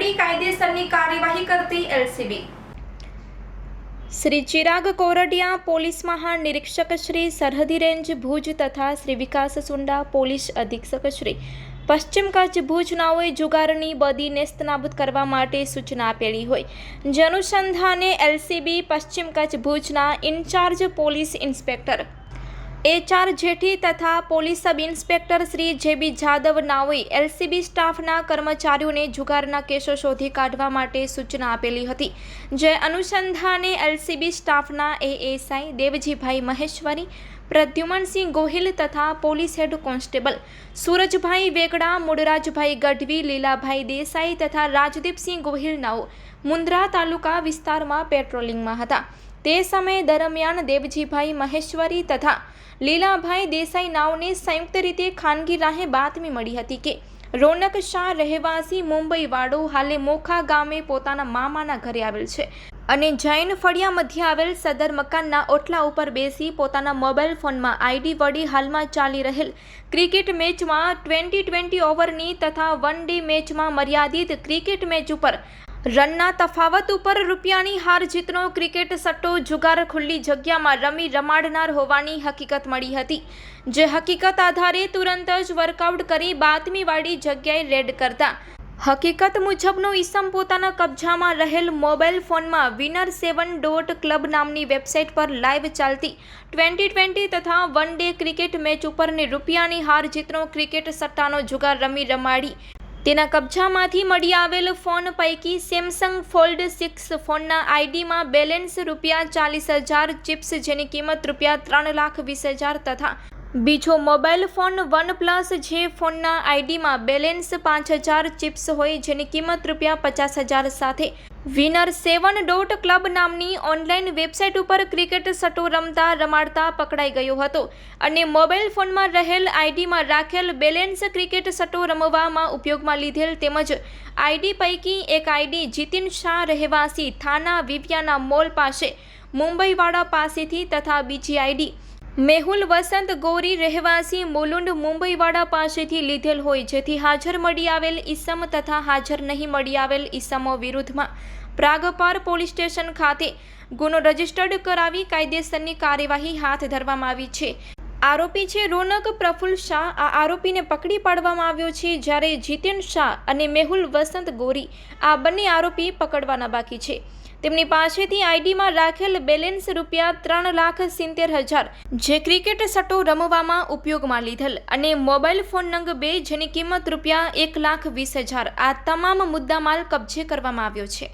કરી કાયદેસરની કાર્યવાહી કરતી એલસીબી. શ્રી ચિરાગ કોરડિયા પોલીસ મહાનિરીક્ષક શ્રી સરહદી રેન્જ ભુજ તથા શ્રી વિકાસ સુંડા પોલીસ અધિક્ષક શ્રી પશ્ચિમ કચ્છ ભુજનાઓએ જુગારની બદી નેસ્તનાબૂદ કરવા માટે સૂચના આપેલી હોય. જનુસંધાને એલસીબી પશ્ચિમ કચ્છ ભુજના incharge police inspector HR Jethi તથા police sub inspector Shri JB Jadav નાઓએ LCB સ્ટાફના કર્મચારીઓને જુગારના કેસો શોધી કાઢવા માટે સૂચના આપેલી હતી. જે અનુસંધાને એલસીબી સ્ટાફના એએસઆઈ દેવજીભાઈ મહેશ્વરી, પ્રદ્યુમનસિંહ ગોહિલ તથા police head constable Surajbhai Vegda, Mudrajbhai Gadhvi, Lilabhai Desai તથા રાજદીપસિંહ ગોહિલ નાઓ મુન્દ્રા તાલુકા વિસ્તારમાં પેટ્રોલિંગમાં હતા. તે સમય દરમિયાન દેવજીભાઈ મહેશ્વરી તથા લીલાભાઈ દેસાઈ નાવને સંયુક્ત રીતે ખાનગી રાહે બાતમી મળી હતી કે રોનક શાહ રહેવાસી મુંબઈવાળો હાલે મોખા ગામે પોતાના મામાના ઘરે આવેલ છે અને જૈન ફળિયા મધ્ય આવેલ સદર મકાનના ઓટલા ઉપર બેસી પોતાના મોબાઈલ ફોનમાં આઈડી વડી હાલમાં ચાલી રહેલ ક્રિકેટ મેચમાં ટ્વેન્ટી ટ્વેન્ટી ઓવરની તથા વન ડે મેચમાં મર્યાદિત ક્રિકેટ મેચ ઉપર રનના તફાવત ઉપર રૂપિયાની હાર જીતનો ક્રિકેટ સટ્ટો જુગાર ખુલ્લી જગ્યામાં રમી રમાડનાર હોવાની હકીકત મળી હતી. જે હકીકત આધારે તુરંત જ વર્કઆઉટ કરી બાતમીવાળી જગ્યાએ રેડ કરતા. હકીકત મુજબનો ઈસમ પોતાના કબજામાં રહેલ મોબાઈલ ફોનમાં વિનર સેવન ડોટ ક્લબ નામની વેબસાઇટ પર લાઈવ ચાલતી ટ્વેન્ટી ટ્વેન્ટી તથા વન ડે ક્રિકેટ મેચ ઉપરની રૂપિયાની હાર જીતનો ક્રિકેટ સટ્ટાનો જુગાર રમી રમાડી. તેના કબજામાંથી મળી આવેલ ફોન પૈકી સેમસંગ ફોલ્ડ સિક્સ ફોનના આઈડીમાં બેલેન્સ રૂપિયા ચાલીસ હજાર, ચિપ્સ જેની કિંમત રૂપિયા ત્રણ લાખ વીસ હજાર તથા બીજો મોબાઈલ ફોન વન પ્લસ જે ફોનના આઈડીમાં બેલેન્સ પાંચ હજાર ચિપ્સ હોય જેની કિંમત રૂપિયા પચાસ હજાર સાથે. વિનર સેવન ડોટ ક્લબ નામની ઓનલાઈન વેબસાઇટ ઉપર ક્રિકેટ સટો રમતા રમાડતા પકડાઈ ગયો હતો અને મોબાઈલ ફોનમાં રહેલ આઈડીમાં રાખેલ બેલેન્સ ક્રિકેટ સટો રમવામાં ઉપયોગમાં લીધેલ તેમજ આઈડી પૈકી એક આઈડી જીતિન શાહ રહેવાસી થાના વિવિયાના મોલ પાસે મુંબઈવાડા પાસેથી તથા બીજી આઈડી મેહુલ વસંત ગૌરી રહેવાસી મુલુંડ મુંબઈવાડા પાસેથી લીધેલ હોય જેથી હાજર મળી આવેલ ઈસમ તથા હાજર નહીં મળી આવેલ ઈસમો વિરુદ્ધમાં પ્રાગપાર પોલીસ સ્ટેશન ખાતે ગુનો રજીસ્ટર્ડ કરાવી કાયદેસરની કાર્યવાહી હાથ ધરવામાં આવી છે. આરોપી છે રોનક પ્રફુલ્લ શાહ. આ આરોપીને પકડી પાડવામાં આવ્યો છે જ્યારે જીતેન શાહ અને મેહુલ વસંત ગોરી આ બંને આરોપી પકડવાના બાકી છે. તેમની પાસેથી આઈડીમાં રાખેલ બેલેન્સ રૂપિયા ત્રણ લાખ સિત્તેર હજાર જે ક્રિકેટ સટ્ટો રમવામાં ઉપયોગમાં લીધેલ અને મોબાઈલ ફોન નંગ બે જેની કિંમત રૂપિયા એક લાખ વીસ હજાર આ તમામ મુદ્દામાલ કબજે કરવામાં આવ્યો છે.